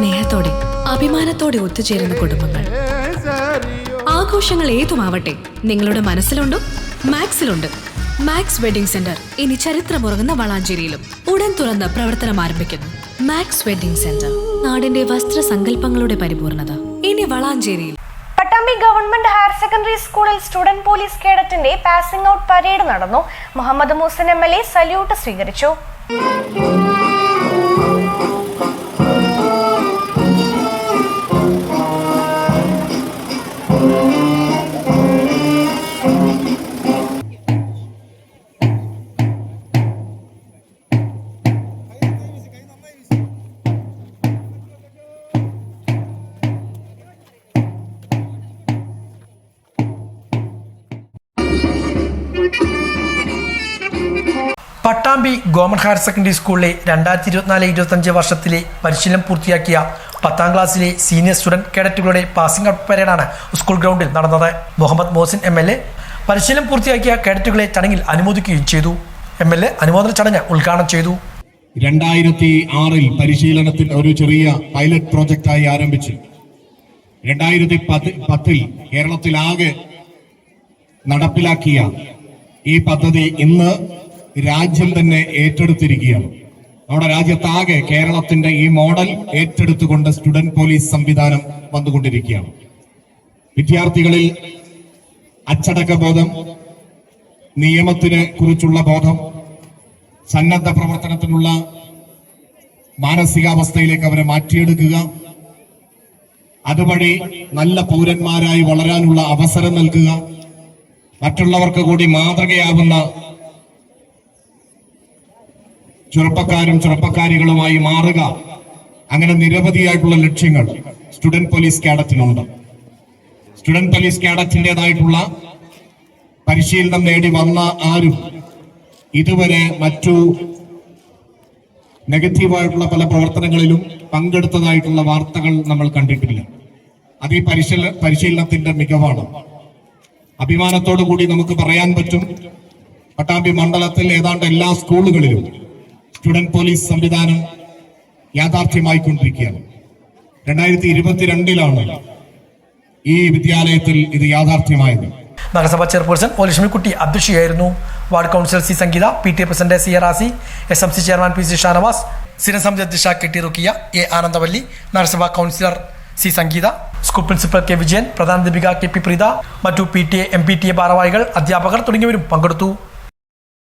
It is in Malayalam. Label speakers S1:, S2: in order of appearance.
S1: സ്നേഹത്തോടെ അഭിമാനത്തോടെ ഒത്തുചേരുന്ന കുടുംബങ്ങൾ. ആഘോഷങ്ങൾ ഏതുമാവട്ടെ നിങ്ങളുടെ മനസ്സിലുണ്ടോ മാക്സിലുണ്ട്. മാക്സ് വെഡിംഗ് സെന്റർ ഇനി ചരിത്രമുറങ്ങുന്ന വളാഞ്ചേരിയിലും ഉടൻ തുറന്ന് പ്രവർത്തനം ആരംഭിക്കുന്നു. മാക്സ് വെഡിംഗ് സെന്റർ നാടിന്റെ വസ്ത്ര സങ്കല്പങ്ങളുടെ പരിപൂർണത. ഇനി വളാഞ്ചേരിയിൽ.
S2: പട്ടാമ്പി ഗവൺമെന്റ് ഹയർ സെക്കൻഡറി സ്കൂളിൽ സ്റ്റുഡന്റ് പോലീസ് കേഡറ്റിന്റെ പാസിംഗ് ഔട്ട് പരേഡ് നടന്നു. Muhammed Muhsin M L A salute സ്വീകരിച്ചു.
S3: പട്ടാമ്പി ഗവൺമെന്റ് ഹയർ സെക്കൻഡറി സ്കൂളിലെ രണ്ടായിരത്തി ഇരുപത്തിനാല് ഇരുപത്തഞ്ച് വർഷത്തിലെ പരിശീലനം പൂർത്തിയാക്കിയ പത്താം ക്ലാസ്സിലെ സീനിയർ സ്റ്റുഡന്റ് കേഡറ്റുകളുടെ പാസിംഗ് ഔട്ട് പരേഡാണ് സ്കൂൾ ഗ്രൗണ്ടിൽ നടന്നത്. Muhammed Muhsin M L A പരിശീലനം പൂർത്തിയാക്കിയ കേഡറ്റുകളെ ചടങ്ങിൽ അനുമോദിക്കുകയും ചെയ്തു. എം എൽ എ അനുമോദന ചടങ്ങ് ഉദ്ഘാടനം ചെയ്തു.
S4: രണ്ടായിരത്തി ആറിൽ പരിശീലനത്തിൽ ഒരു ചെറിയ പൈലറ്റ് പ്രോജക്റ്റായി ആരംഭിച്ചു. രണ്ടായിരത്തി പത്ത് പത്തിൽ കേരളത്തിലാകെ നടപ്പിലാക്കിയ ഈ പദ്ധതി ഇന്ന് രാജ്യം തന്നെ ഏറ്റെടുത്തിരിക്കുകയാണ്. നമ്മുടെ രാജ്യത്താകെ കേരളത്തിന്റെ ഈ മോഡൽ ഏറ്റെടുത്തുകൊണ്ട് സ്റ്റുഡന്റ് പോലീസ് സംവിധാനം വന്നുകൊണ്ടിരിക്കുകയാണ്. വിദ്യാർത്ഥികളിൽ അച്ചടക്ക ബോധം നിയമത്തിനെ കുറിച്ചുള്ള ബോധം സന്നദ്ധ പ്രവർത്തനത്തിനുള്ള മാനസികാവസ്ഥയിലേക്ക് അവരെ മാറ്റിയെടുക്കുക അതുവഴി നല്ല പൗരന്മാരായി വളരാനുള്ള അവസരം നൽകുക മറ്റുള്ളവർക്ക് കൂടി മാതൃകയാവുന്ന ചെറുപ്പക്കാരും ചെറുപ്പക്കാരികളുമായി മാറുക. അങ്ങനെ നിരവധിയായിട്ടുള്ള ലക്ഷ്യങ്ങൾ സ്റ്റുഡന്റ് പോലീസ് കാഡറ്റിനുണ്ട്. സ്റ്റുഡന്റ് പോലീസ് കാഡറ്റിന്റെതായിട്ടുള്ള പരിശീലനം നേടി വന്ന ആരും ഇതുവരെ മറ്റു നെഗറ്റീവായിട്ടുള്ള പല പ്രവർത്തനങ്ങളിലും പങ്കെടുത്തതായിട്ടുള്ള വാർത്തകൾ നമ്മൾ കണ്ടിട്ടില്ല. അത് ഈ പരിശീല പരിശീലനത്തിന്റെ മികവാണ്. അഭിമാനത്തോടു കൂടി നമുക്ക് പറയാൻ പറ്റും പട്ടാമ്പി മണ്ഡലത്തിൽ ഏതാണ്ട് എല്ലാ സ്കൂളുകളിലും സ്റ്റുഡന്റ് പോലീസ് സംവിധാനം യാഥാർത്ഥ്യമായിക്കൊണ്ടിരിക്കുകയാണ് രണ്ടായിരത്തി ഇരുപത്തിരണ്ടിലാണ് ഈ വിദ്യാലയത്തിൽ ഇത് യാഥാർത്ഥ്യമായത്.
S3: നഗരസഭാ chairperson O Lakshmikutty അധ്യക്ഷയായിരുന്നു. Ward councillor C Sangeetha P T A president C A S M C chairman P C Shanavas സ്ഥിരസമിതി അധ്യക്ഷ K T Rukkiya A Anandavalli നഗരസഭാ councillor C Sangeetha school principal K Vijayan പ്രധാനാധ്യാപിക K P Preetha മറ്റു P T A M P T A ഭാരവാഹികൾ അധ്യാപകർ തുടങ്ങിയവരും പങ്കെടുത്തു.